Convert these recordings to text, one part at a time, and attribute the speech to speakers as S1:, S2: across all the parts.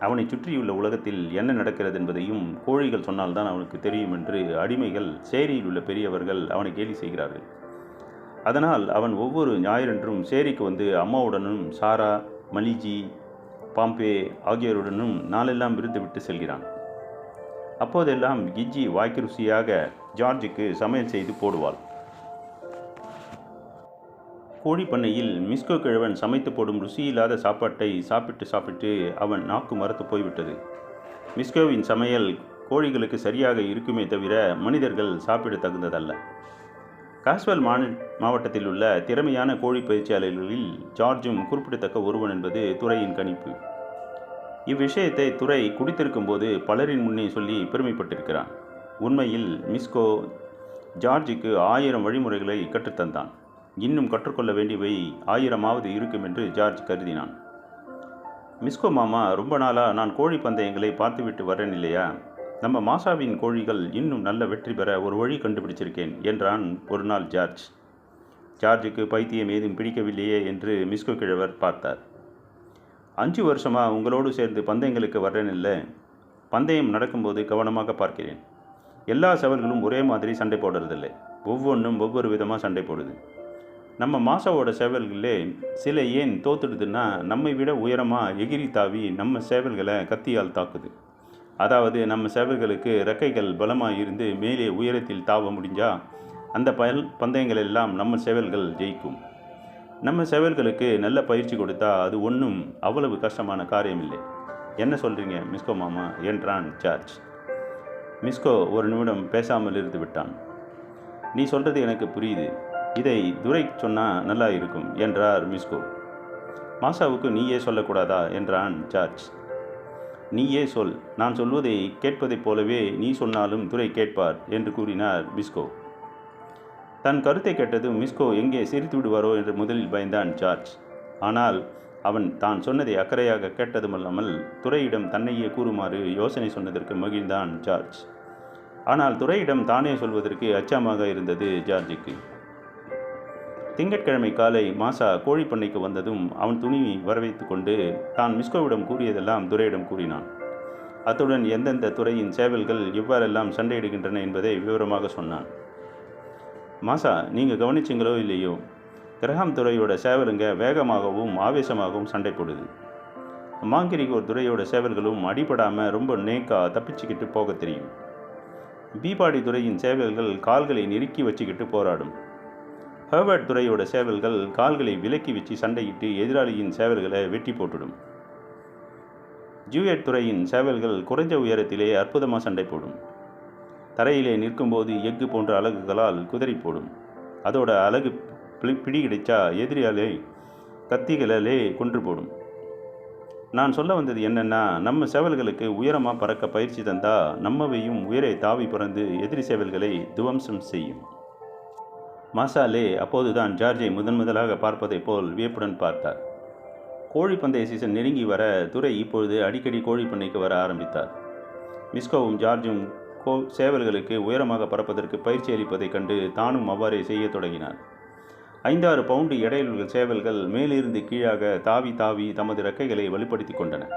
S1: அவனை சுற்றியுள்ள உலகத்தில் என்ன நடக்கிறது என்பதையும் கோழிகள் சொன்னால்தான் அவனுக்கு தெரியும் என்று அடிமைகள் சேரியில் உள்ள பெரியவர்கள் அவனை கேலி செய்கிறார்கள். அதனால் அவன் ஒவ்வொரு ஞாயிறன்றும் சேரிக்கு வந்து அம்மாவுடனும் சாரா மலிஜி பாம்பே ஆகியோருடனும் நாளெல்லாம் விருந்து விட்டு செல்கிறான். அப்போதெல்லாம் கிஜி வாய்க்கு ருசியாக ஜார்ஜுக்கு சமையல் செய்து போடுவாள். கோழி பண்ணையில் மிஸ்கோ கிழவன் சமைத்து போடும் ருசியில்லாத சாப்பாட்டை சாப்பிட்டு சாப்பிட்டு அவன் நாக்கு மறுத்து போய்விட்டது. மிஸ்கோவின் சமையல் கோழிகளுக்கு சரியாக இருக்குமே தவிர மனிதர்கள் சாப்பிட தகுந்ததல்ல. காஸ்வல் மாவட்டத்தில் உள்ள திறமையான கோழி பயிற்சியாளர்களில் ஜார்ஜும் குறிப்பிடத்தக்க ஒருவன் என்பது துறையின் கணிப்பு. இவ்விஷயத்தை துறை குடித்திருக்கும் போது பலரின் முன்னே சொல்லி பெருமைப்பட்டிருக்கிறான். உண்மையில் மிஸ்கோ ஜார்ஜுக்கு ஆயிரம் வழிமுறைகளை கற்றுத்தந்தான். இன்னும் கற்றுக்கொள்ள வேண்டியவை ஆயிரமாவது இருக்கும் என்று ஜார்ஜ் கருதினான். மிஸ்கோ மாமா ரொம்ப நாளாக நான் கோழி பந்தயங்களை பார்த்துவிட்டு வரேன் இல்லையா? நம்ம மாசாவின் கோழிகள் இன்னும் நல்ல வெற்றி பெற ஒரு வழி கண்டுபிடிச்சிருக்கேன் என்றான் ஒரு நாள் ஜார்ஜ். ஜார்ஜுக்கு பைத்தியம் ஏதும் பிடிக்கவில்லையே என்று மிஸ்கோ கிழவர் பார்த்தார். அஞ்சு வருஷமாக உங்களோடு சேர்ந்து பந்தயங்களுக்கு வர்றேன் இல்லை. பந்தயம் நடக்கும்போது கவனமாக பார்க்கிறேன். எல்லா சவல்களும் ஒரே மாதிரி சண்டை போடுறதில்லை. ஒவ்வொன்றும் ஒவ்வொரு விதமாக சண்டை போடுது. நம்ம மாசாவோட சேவல்களே சில ஏன் தோத்துடுதுன்னா நம்மை விட உயரமாக எகிரி தாவி நம்ம சேவல்களை கத்தியால் தாக்குது. அதாவது நம்ம சேவல்களுக்கு ரெக்கைகள் பலமாக இருந்து மேலே உயரத்தில் தாவ முடிஞ்சால் அந்த பயல் பந்தயங்கள் எல்லாம் நம்ம சேவல்கள் ஜெயிக்கும். நம்ம சேவல்களுக்கு நல்ல பயிற்சி கொடுத்தா அது ஒன்றும் அவ்வளவு கஷ்டமான காரியமில்லை. என்ன சொல்கிறீங்க மிஸ்கோ மாமா? என்றான் ஜார்ஜ். மிஸ்கோ ஒரு நிமிடம் பேசாமல் இருந்து விட்டான் நீ சொல்கிறது எனக்கு புரியுது. இதை துரை சொன்னால் நல்லா இருக்கும் என்றார் மிஸ்கோ. மாசாவுக்கு நீயே சொல்லக்கூடாதா என்றான் ஜார்ஜ். நீயே சொல் நான் சொல்வதை கேட்பதைப் போலவே நீ சொன்னாலும் துரை கேட்பார் என்று கூறினார் மிஸ்கோ. தன் கருத்தை கேட்டதும் மிஸ்கோ எங்கே சிரித்து விடுவாரோ என்று முதலில் பயந்தான் ஜார்ஜ். ஆனால் அவன் தான் சொன்னதை அக்கறையாக கேட்டதுமல்லாமல் துறையிடம் தன்னையே கூறுமாறு யோசனை சொன்னதற்கு மகிழ்ந்தான் ஜார்ஜ். ஆனால் துறையிடம் தானே சொல்வதற்கு அச்சமாக இருந்தது ஜார்ஜுக்கு. திங்கட்கிழமை காலை மாசா கோழிப்பண்ணைக்கு வந்ததும் அவன் துணியை வரவைத்து கொண்டு தான் மிஸ்கோவிடம் கூறியதெல்லாம் துரையிடம் கூறினான். அத்துடன் எந்தெந்த துறையின் சேவல்கள் எவ்வாறெல்லாம் சண்டையிடுகின்றன என்பதை விவரமாக சொன்னான். மாசா நீங்கள் கவனிச்சிங்களோ இல்லையோ? கிரகாம் துறையோட சேவலுங்க வேகமாகவும் ஆவேசமாகவும் சண்டை போடுது மாங்கிரிகோர் துறையோட சேவல்களும் அடிபடாமல் ரொம்ப நேக்கா தப்பிச்சுக்கிட்டு போக தெரியும். பீபாடி துறையின் சேவல்கள் கால்களை நெருக்கி வச்சுக்கிட்டு போராடும். ஹெர்பர்ட் துறையோட சேவல்கள் கால்களை விலக்கி வச்சு சண்டையிட்டு எதிராளியின் சேவல்களை வெட்டி போட்டுடும். ஜூயட் துறையின் சேவல்கள் குறைஞ்ச உயரத்திலே அற்புதமாக சண்டை போடும். தரையிலே நிற்கும்போது எஃகு போன்ற அலகுகளால் குதிரை போடும். அதோட அலகு பிடி கிடைச்சா எதிரியாலே கத்திகளாலே கொன்று போடும். நான் சொல்ல வந்தது என்னென்னா நம்ம சேவல்களுக்கு உயரமாக பறக்க பயிற்சி தந்தால் நம்மவையும் உயரை தாவி பிறந்து எதிரி சேவல்களை துவம்சம் செய்யும். மாசாலே அப்போதுதான் ஜார்ஜை முதன் முதலாக பார்ப்பதைப் போல் வியப்புடன் பார்த்தார். கோழிப்பந்தய சீசன் நெருங்கி வர துறை இப்பொழுது அடிக்கடி கோழிப்பண்ணைக்கு வர ஆரம்பித்தார். மிஸ்கோவும் ஜார்ஜும் கோ சேவல்களுக்கு உயரமாக பறப்பதற்கு பயிற்சி அளிப்பதைக் கண்டு தானும் அவ்வாறே செய்யத் தொடங்கினார். ஐந்தாறு பவுண்டு எடையுள்ள சேவல்கள் மேலிருந்து கீழாக தாவி தாவி தமது ரெக்கைகளை வலுப்படுத்தி கொண்டன.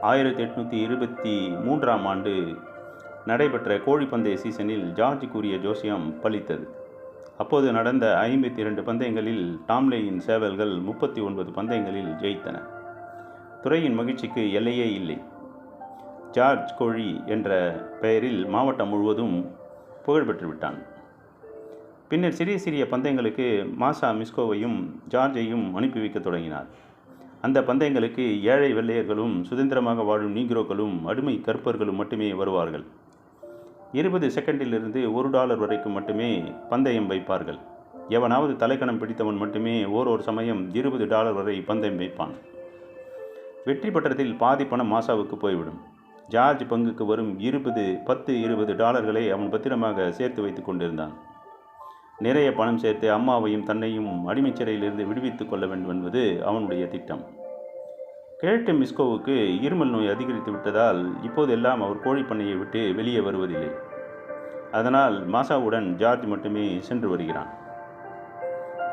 S1: ஆயிரத்தி எட்நூற்றி இருபத்தி மூன்றாம் ஆண்டு நடைபெற்ற கோழிப்பந்தய சீசனில் ஜார்ஜ் கூறிய ஜோசியம் பலித்தது. அப்போது நடந்த ஐம்பத்தி இரண்டு பந்தயங்களில் டாம்லேயின் சேவல்கள் முப்பத்தி ஒன்பது பந்தயங்களில் ஜெயித்தன. துறையின் மகிழ்ச்சிக்கு எல்லையே இல்லை. ஜார்ஜ் கோழி என்ற பெயரில் மாவட்டம் முழுவதும் புகழ் பெற்றுவிட்டான். பின்னர் சிறிய சிறிய பந்தயங்களுக்கு மாசா மிஸ்கோவையும் ஜார்ஜையும் அனுப்பி வைக்க தொடங்கினார். அந்த பந்தயங்களுக்கு ஏழை வெள்ளையர்களும் சுதந்திரமாக வாழும் நீக்ரோக்களும் அடிமை கற்பர்களும் மட்டுமே வருவார்கள். இருபது செகண்டிலிருந்து ஒரு டாலர் வரைக்கும் மட்டுமே பந்தயம் வைப்பார்கள். எவனாவது தலைக்கணம் பிடித்தவன் மட்டுமே ஓரோர் சமயம் இருபது டாலர் வரை பந்தயம் வைப்பான். வெற்றி பட்டத்தில் பாதி பணம் மாசாவுக்கு போய்விடும். ஜார்ஜ் பங்குக்கு வரும் இருபது பத்து இருபது டாலர்களை அவன் பத்திரமாக சேர்த்து வைத்து கொண்டிருந்தான். நிறைய பணம் சேர்த்து அம்மாவையும் தன்னையும் அடிமைச்சிறையிலிருந்து விடுவித்துக் கொள்ள வேண்டும் என்பது அவனுடைய திட்டம். கிழட்டு மிஸ்கோவுக்கு இருமல் நோய் அதிகரித்து விட்டதால் இப்போதெல்லாம் அவர் கோழிப்பண்ணையை விட்டு வெளியே வருவதில்லை. அதனால் மாசாவுடன் ஜார்ஜ் மட்டுமே சென்று வருகிறான்.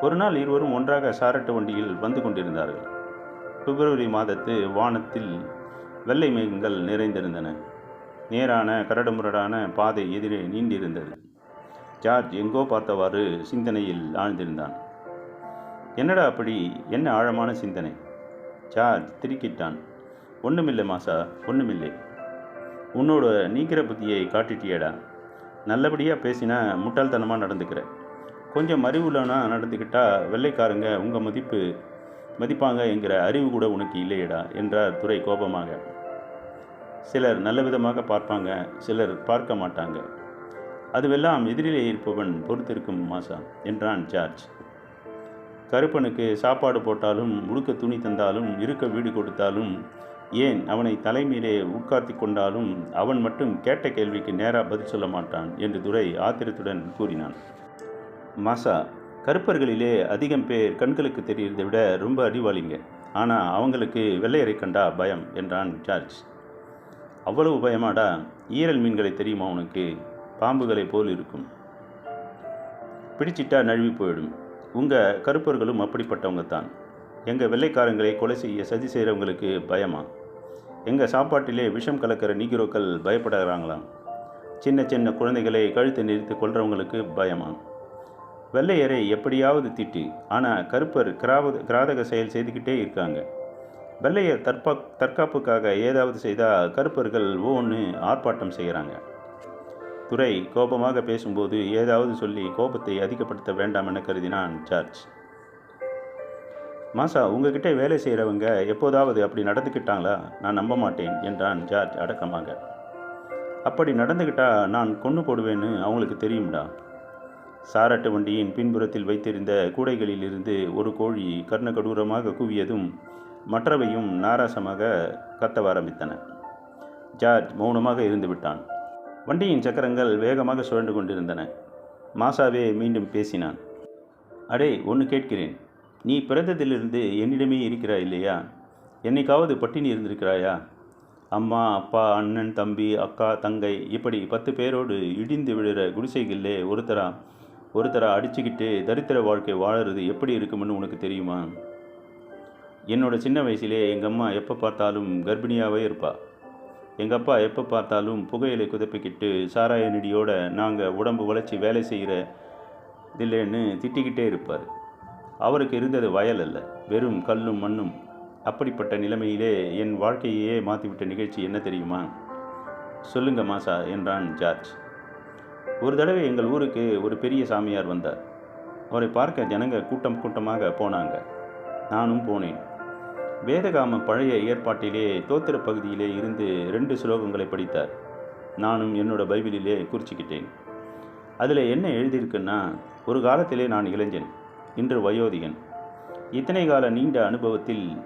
S1: ஒரு நாள் இருவரும் ஒன்றாக சாரட்டு வண்டியில் வந்து கொண்டிருந்தார்கள். பிப்ரவரி மாதத்து வானத்தில் வெள்ளை மேகங்கள் நிறைந்திருந்தன. நேரான கரடுமுரடான பாதை எதிரே நீண்டிருந்தது. ஜார்ஜ் எங்கோ பார்த்தவாறு சிந்தனையில் ஆழ்ந்திருந்தான். என்னடா அப்படி? என்ன ஆழமான சிந்தனை? ஜார்ஜ் திருக்கிட்டான். ஒன்றுமில்லை மாசா ஒன்றுமில்லை உன்னோட நீக்கிற புத்தியை காட்டிட்டியடா. நல்லபடியாக பேசினா முட்டாள்தனமாக நடந்துக்கிற. கொஞ்சம் அறிவுலனா நடந்துக்கிட்டா வெள்ளைக்காரங்க உங்கள் மதிப்பு மதிப்பாங்க என்கிற அறிவு கூட உனக்கு இல்லையடா என்றார் துறை கோபமாக. சிலர் நல்ல விதமாக பார்ப்பாங்க சிலர் பார்க்க மாட்டாங்க. அதுவெல்லாம் எதிரிலே இருப்பவன் பொறுத்திருக்கும் மாசா என்றான் ஜார்ஜ் கருப்பனுக்கு சாப்பாடு போட்டாலும் உடுக்க துணி தந்தாலும் இருக்க வீடு கொடுத்தாலும் ஏன் அவனை தலைமையிலே உட்கார்த்தி கொண்டாலும் அவன் மட்டும் கேட்ட கேள்விக்கு நேராக பதில் சொல்ல மாட்டான் என்று துரை ஆத்திரத்துடன் கூறினான். மாசா கருப்பர்களிலே அதிகம் பேர் கண்களுக்கு தெரியறதை விட ரொம்ப அறிவாளிங்க ஆனால் அவங்களுக்கு வெள்ளையரை கண்டா பயம் என்றான் ஜார்ஜ் அவ்வளவு பயமாடா ஈரல் மீன்களை தெரியுமா உனக்கு? பாம்புகளைப் போல் இருக்கும். பிடிச்சிட்டா நழுவி போயிடும். உங்கள் கருப்பர்களும் அப்படிப்பட்டவங்க தான். எங்கள் வெள்ளைக்காரங்களை கொலை செய்ய சதி செய்கிறவங்களுக்கு பயமா? எங்கள் சாப்பாட்டிலே விஷம் கலக்கிற நீகிரோக்கள் பயப்படுறாங்களாம்? சின்ன சின்ன குழந்தைகளை கழுத்து நிறுத்தி கொள்றவங்களுக்கு பயமா? வெள்ளையரை எப்படியாவது திட்டு ஆனால் கருப்பர் கிராவ கிராதக செயல் செய்துக்கிட்டே இருக்காங்க. வெள்ளையர் தற்பா தற்காப்புக்காக ஏதாவது செய்தால் கருப்பர்கள் ஒன்று ஆர்ப்பாட்டம் செய்கிறாங்க துரை கோபமாக பேசும்போது ஏதாவது சொல்லி கோபத்தை அதிகப்படுத்த வேண்டாம் என கருதினான் ஜார்ஜ். மாசா உங்ககிட்ட வேலை செய்கிறவங்க எப்போதாவது அப்படி நடந்துக்கிட்டாங்களா நான் நம்ப மாட்டேன் என்றான் ஜார்ஜ் அடக்கமாக. அப்படி நடந்துக்கிட்டா நான் கொன்று போடுவேன்னு அவங்களுக்கு தெரியும்டா. சாரட்டு வண்டியின் பின்புறத்தில் வைத்திருந்த கூடைகளிலிருந்து ஒரு கோழி கர்ணகடூரமாக கூவியதும் மற்றவையும் நாராசமாக கத்தவ ஆரம்பித்தன ஜார்ஜ் மௌனமாக இருந்து விட்டான். வண்டியின் சக்கரங்கள் வேகமாக சுழன்று கொண்டிருந்தன. மாசாவே மீண்டும் பேசினான். அடே ஒன்று கேட்கிறேன். நீ பிறந்ததிலிருந்து என்னிடமே இருக்கிறாய் இல்லையா? என்னைக்காவது பட்டினி இருந்திருக்கிறாயா? அம்மா அப்பா அண்ணன் தம்பி அக்கா தங்கை இப்படி பத்து பேரோடு இடிந்து விழுற குடிசைகளிலே ஒருத்தரா ஒருத்தரா அடிச்சுக்கிட்டு தரித்திர வாழ்க்கை வாழறது எப்படி இருக்கும்னு உனக்கு தெரியுமா? என்னோட சின்ன வயசிலே எங்கள் அம்மா எப்போ பார்த்தாலும் கர்ப்பிணியாகவே இருப்பாள் எங்கள் அப்பா எப்போ பார்த்தாலும் புகையிலை குதப்பிக்கிட்டு சாராய நெடியோட நாங்கள் உடம்பு வளர்ச்சி வேலை செய்கிற இல்லைன்னு திட்டிக்கிட்டே இருப்பார். அவருக்கு இருந்தது வயல் அல்ல வெறும் கல்லும் மண்ணும். அப்படிப்பட்ட நிலைமையிலே என் வாழ்க்கையே மாற்றிவிட்ட நிகழ்ச்சி என்ன தெரியுமா? சொல்லுங்க மாசா என்றான் ஜார்ஜ். ஒரு தடவை எங்கள் ஊருக்கு ஒரு பெரிய சாமியார் வந்தார். அவரை பார்க்க ஜனங்க கூட்டம் கூட்டமாக போனாங்க. நானும் போனேன். வேதகாம பழைய ஏற்பாட்டிலே தோத்திர பகுதியிலே இருந்து ரெண்டு ஸ்லோகங்களை படித்தார். நானும் என்னோட பைபிளிலே குறிச்சிக்கிட்டேன். அதில் என்ன எழுதியிருக்குன்னா ஒரு காலத்திலே நான் இளைஞன் இன்று வயோதிகன். இத்தனை கால நீண்ட அனுபவத்தில்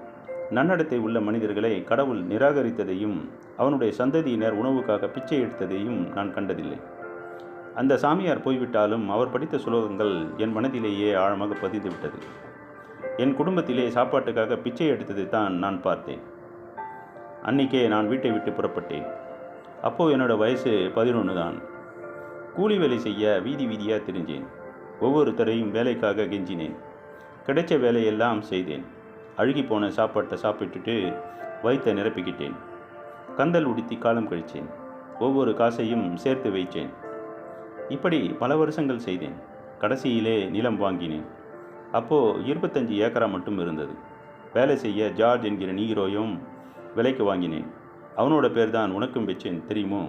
S1: நன்னடத்தை உள்ள மனிதர்களை கடவுள் நிராகரித்ததையும் அவனுடைய சந்ததியினர் உணவுக்காக பிச்சை எடுத்ததையும் நான் கண்டதில்லை. அந்த சாமியார் போய்விட்டாலும் அவர் படித்த சுலோகங்கள் என் மனதிலேயே ஆழமாக பதிந்துவிட்டது. என் குடும்பத்திலே சாப்பாட்டுக்காக பிச்சை எடுத்ததை தான் நான் பார்த்தேன். அன்னைக்கே நான் வீட்டை விட்டு புறப்பட்டேன். அப்போது என்னோட வயசு பதினொன்று தான். கூலி வேலை செய்ய வீதி வீதியாக தெரிஞ்சேன். ஒவ்வொருத்தரையும் வேலைக்காக கெஞ்சினேன். கிடைச்ச வேலையெல்லாம் செய்தேன். அழுகி போன சாப்பாட்டை சாப்பிட்டுட்டு வயிற்றை நிரப்பிக்கிட்டேன். கந்தல் உடுத்தி காலம் கழித்தேன் ஒவ்வொரு காசையும் சேர்த்து வைத்தேன் இப்படி பல வருஷங்கள் செய்தேன். கடைசியிலே நிலம் வாங்கினேன். அப்போது இருபத்தஞ்சி ஏக்கரா மட்டும் இருந்தது. வேலை செய்ய ஜார்ஜ் என்கிற நீரோயும் விலைக்கு வாங்கினேன். அவனோட பேர் தான் உனக்கும் வச்சேன் தெரியுமோ?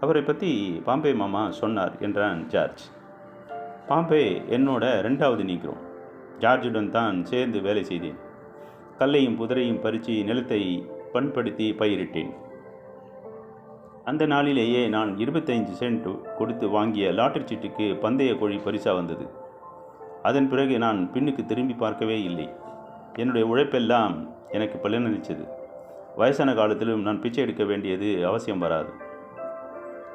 S1: அவரை பற்றி பாம்பே மாமா சொன்னார் என்றான் ஜார்ஜ். பாம்பே என்னோட ரெண்டாவது நீக்கிறோம் ஜார்ஜுடன் தான் சேர்ந்து வேலை செய்தேன். கல்லையும் புதரையும் பறித்து நிலத்தை பண்படுத்தி பயிரிட்டேன். அந்த நாளிலேயே நான் இருபத்தைந்து சென்ட் கொடுத்து வாங்கிய லாட்டரி சீட்டுக்கு பந்தய கோழி பரிசாக வந்தது. அதன் பிறகு நான் பின்னுக்கு திரும்பி பார்க்கவே இல்லை. என்னுடைய உழைப்பெல்லாம் எனக்கு பலனளித்தது. வயசான காலத்திலும் நான் பிச்சை எடுக்க வேண்டியது அவசியம் வராது.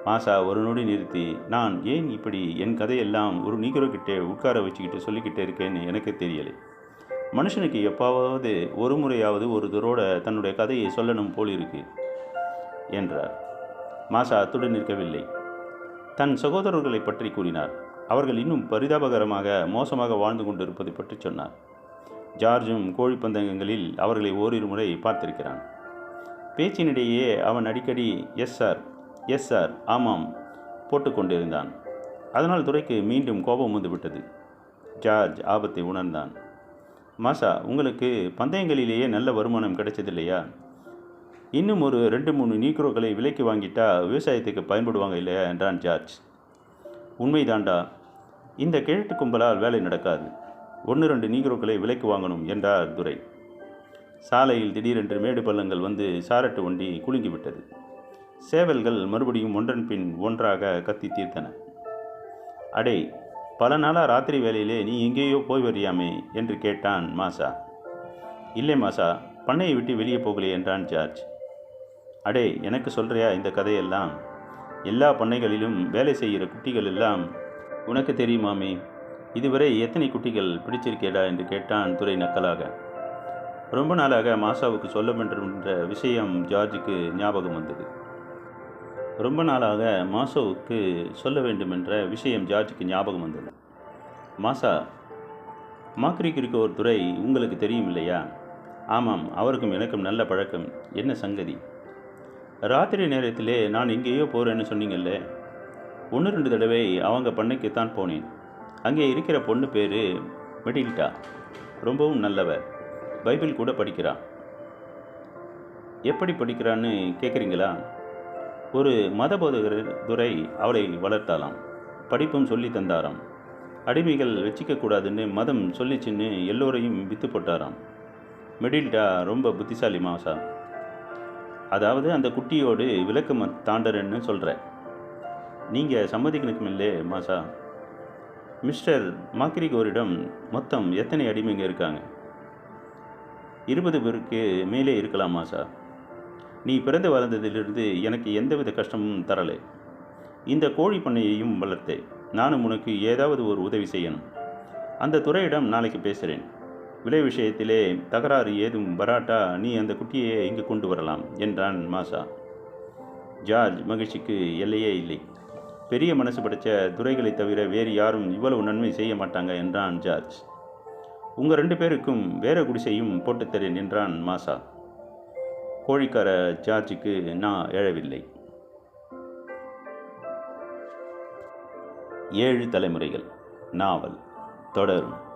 S1: மாசா ஒரு நொடி நிறுத்தி நான் ஏன் இப்படி என் கதையெல்லாம் ஒரு நீக்கிறோ கிட்டே உட்கார வச்சுக்கிட்டு சொல்லிக்கிட்டே இருக்கேன்னு எனக்கு தெரியலை. மனுஷனுக்கு எப்பாவது ஒரு முறையாவது ஒரு தரோட தன்னுடைய கதையை சொல்லணும் போல் இருக்கு என்றார். மாசா அத்துடன் நிற்கவில்லை. தன் சகோதரர்களை பற்றி கூறினார். அவர்கள் இன்னும் பரிதாபகரமாக மோசமாக வாழ்ந்து கொண்டிருப்பதை பற்றி சொன்னார். ஜார்ஜும் கோழிப்பந்தயங்களில் அவர்களை ஓரிரு முறை பார்த்திருக்கிறான். பேச்சினிடையே அவன் அடிக்கடி எஸ் சார் எஸ் சார் ஆமாம் போட்டுக்கொண்டிருந்தான் அதனால் துறைக்கு மீண்டும் கோபம் வந்துவிட்டது. ஜார்ஜ் ஆபத்தை உணர்ந்தான். மாசா உங்களுக்கு பந்தயங்களிலேயே நல்ல வருமானம் கிடைச்சதில்லையா? இன்னும் ஒரு ரெண்டு மூணு நீக்ரோக்களை விலைக்கு வாங்கிட்டா விவசாயத்துக்கு பயன்படுவாங்க இல்லையா? என்றான் ஜார்ஜ். உண்மைதாண்டா இந்த கிழட்டு கும்பலால் வேலை நடக்காது. ஒன்று ரெண்டு நீக்ரோக்களை விலைக்கு வாங்கணும் என்றார் துரை. சாலையில் திடீரென்று மேடு பள்ளங்கள் வந்து சாரட்டு வண்டி குலுங்கிவிட்டது. சேவல்கள் மறுபடியும் ஒன்றன் பின் ஒன்றாக கத்தி தீர்த்தன. அடே பல நாளாக ராத்திரி வேலையிலே நீ எங்கேயோ போய் வரியாமே என்று கேட்டான் மாசா. இல்லை மாசா பண்ணையை விட்டு வெளியே போகலே என்றான் ஜார்ஜ். அடே எனக்கு சொல்கிறியா இந்த கதையெல்லாம்? எல்லா பண்ணைகளிலும் வேலை செய்கிற குட்டிகள் எல்லாம் உனக்கு தெரியுமாமே இதுவரை எத்தனை குட்டிகள் பிடிச்சிருக்கேடா என்று கேட்டான் துறை நக்கலாக. ரொம்ப நாளாக மாசாவுக்கு சொல்ல வேண்டும் என்ற விஷயம் ஜார்ஜுக்கு ஞாபகம் வந்தது. ரொம்ப நாளாக மாசாவுக்கு சொல்ல வேண்டும் என்ற விஷயம் ஜார்ஜுக்கு ஞாபகம் வந்தது. மாசா மாக்ரிக்கு இருக்க ஒரு துறை உங்களுக்கு தெரியும் இல்லையா? ஆமாம் அவருக்கும் எனக்கும் நல்ல பழக்கம். என்ன சங்கதி? ராத்திரி நேரத்திலே நான் எங்கேயோ போகிறேன்னு சொன்னீங்கல்ல ஒன்று ரெண்டு தடவை அவங்க பண்ணைக்குத்தான் போனேன். அங்கே இருக்கிற பொண்ணு பேர் மெடில்டா. ரொம்பவும் நல்லவ. பைபிள் கூட படிக்கிறான் எப்படி படிக்கிறான்னு கேட்குறீங்களா ஒரு மத போதகர் துறை அவளை வளர்த்தாலாம் படிப்பும் சொல்லி தந்தாராம். அடிமைகள் வச்சிக்கக்கூடாதுன்னு மதம் சொல்லிச்சின்னு எல்லோரையும் வித்து போட்டாராம். மெடில்டா ரொம்ப புத்திசாலி மாசா. அதாவது அந்த குட்டியோடு விளக்கு தாண்டறன்னு சொல்கிறேன் நீங்கள் சம்மதிக்கணுக்கும் இல்லை மாசா மிஸ்டர் மாக்கிரிகோரிடம் மொத்தம் எத்தனை அடிமைங்க இருக்காங்க? இருபது பேருக்கு மேலே இருக்கலாம் மாசா நீ பிறந்து வளர்ந்ததிலிருந்து எனக்கு எந்தவித கஷ்டமும் தரலை. இந்த கோழி பண்ணையையும் வளர்த்தேன் நானும் உனக்கு ஏதாவது ஒரு உதவி செய்யணும். அந்த துறையிடம் நாளைக்கு பேசுகிறேன் விலை விஷயத்திலே தகராறு ஏதும் வராட்டா நீ அந்த குட்டியை இங்கு கொண்டு வரலாம் என்றான் மாசா ஜார்ஜ் மகிழ்ச்சிக்கு எல்லையே இல்லை. பெரிய மனசு படைச்ச துறைகளை தவிர வேறு யாரும் இவ்வளவு நன்மை செய்ய மாட்டாங்க என்றான் ஜார்ஜ். உங்கள் ரெண்டு பேருக்கும் வேற குடிசையும் போட்டுத்தரேன் என்றான் மாசா. கோழிக்கார ஜார்ஜுக்கு நான் எழவில்லை. ஏழு தலைமுறைகள். நாவல். தொடரும்.